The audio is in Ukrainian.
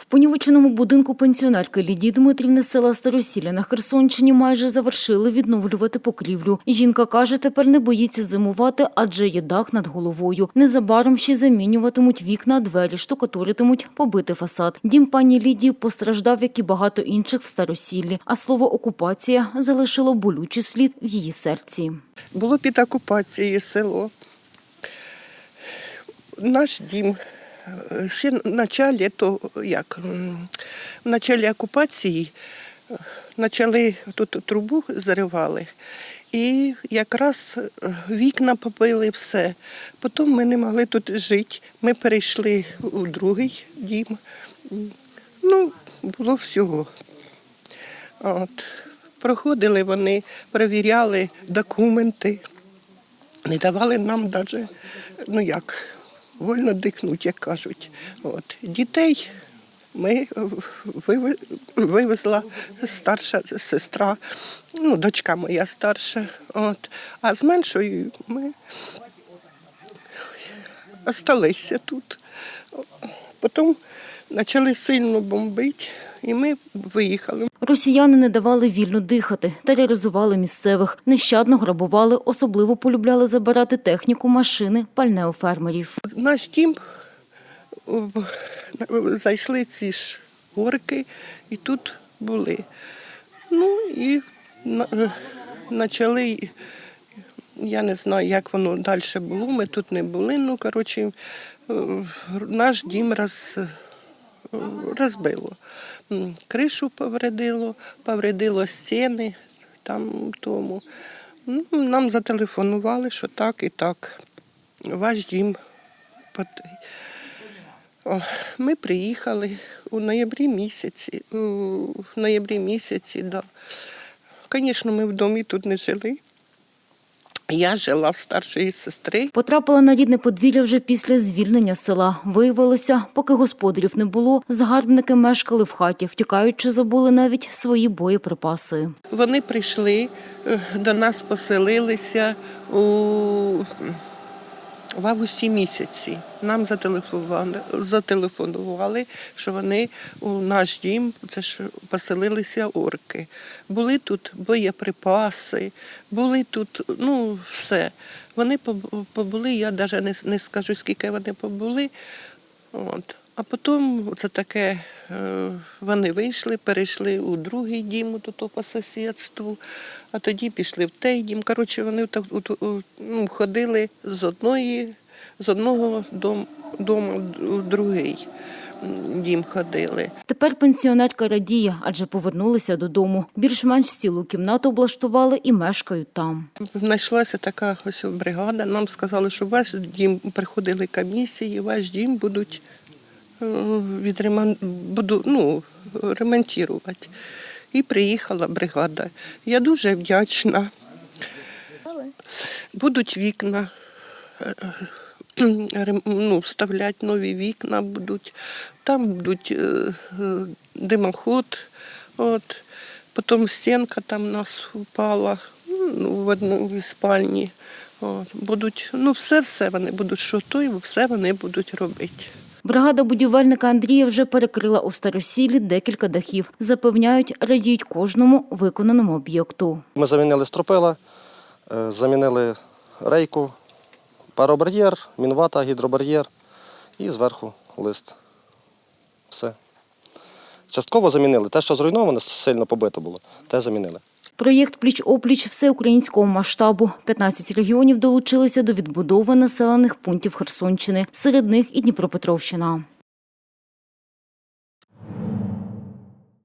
В понівеченому будинку пенсіонерки Лідії Дмитрівни з села Старосілля на Херсонщині майже завершили відновлювати покрівлю. Жінка каже, тепер не боїться зимувати, адже є дах над головою. Незабаром ще замінюватимуть вікна, двері, штукатуритимуть, побити фасад. Дім пані Лідії постраждав, як і багато інших в Старосіллі. А слово окупація залишило болючий слід в її серці. Було під окупацією село. Наш дім. Ще в началі, то як, в началі окупації почали тут трубу заривали. І якраз вікна побили все. Потім ми не могли тут жити. Ми перейшли у другий дім. Ну, було всього. От. Проходили вони, перевіряли документи, не давали нам навіть, ну як, вольно дихнуть, як кажуть. От. Дітей ми виви- вивезла старша сестра, ну, дочка моя старша. От. А з меншою ми залишилися тут. Потім почали сильно бомбити, і ми виїхали. Росіяни не давали вільно дихати, тероризували місцевих, нещадно грабували, особливо полюбляли забирати техніку, машини, пальне у фермерів. Наш дім зайшли ці ж горки і тут були. Ну і почали, я не знаю, як воно далі було, ми тут не були. Ну, коротше, е, наш дім роз, розбило. Кришу повредило, повредило стіни там тому. Ну, нам зателефонували, що так і так. Ваш дім Ми приїхали у ноябрі місяці. У ноябрі місяці, да. Звісно, ми в домі тут не жили. Я жила в старшої сестри. Потрапила на рідне подвір'я вже після звільнення з села. Виявилося, поки господарів не було, загарбники мешкали в хаті, втікаючи, забули навіть свої боєприпаси. Вони прийшли е, до нас, поселилися у в августі місяці. Нам зателефонували, зателефонували, що вони у наш дім це ж поселилися орки. Були тут боєприпаси, були тут, ну, все. Вони побули, я навіть не, не скажу, скільки вони побули. От. А потім це таке, вони вийшли, перейшли у другий дім тут по сусідству, а тоді пішли в той дім. Коротше, вони так ну, ходили з одної, з одного дому, дому в другий дім ходили. Тепер пенсіонерка радіє, адже повернулися додому. Більш-менш цілу кімнату облаштували і мешкають там. Знайшлася така ось бригада. Нам сказали, що ваш дім приходили комісії, ваш дім будуть е, відремон... буду, ну, ремонтувати. І приїхала бригада. Я дуже вдячна. Будуть вікна. е, е, Ну, вставляти нові вікна будуть. Там будуть е, е, димоход. От. Потім стінка там у нас упала ну, в одній спальні. От. Будуть, ну, все-все вони будуть, що то, і все вони будуть робити. Бригада будівельника Андрія вже перекрила у старосілі декілька дахів. Запевняють, радіють кожному виконаному об'єкту. Ми замінили стропила, е, замінили рейку, паробар'єр, мінвата, гідробар'єр і зверху лист. Все. Частково замінили. Те, що зруйноване, сильно побито було, те замінили. Проєкт «Пліч-опліч» всеукраїнського масштабу. 15 регіонів долучилися до відбудови населених пунктів Херсонщини. Серед них і Дніпропетровщина.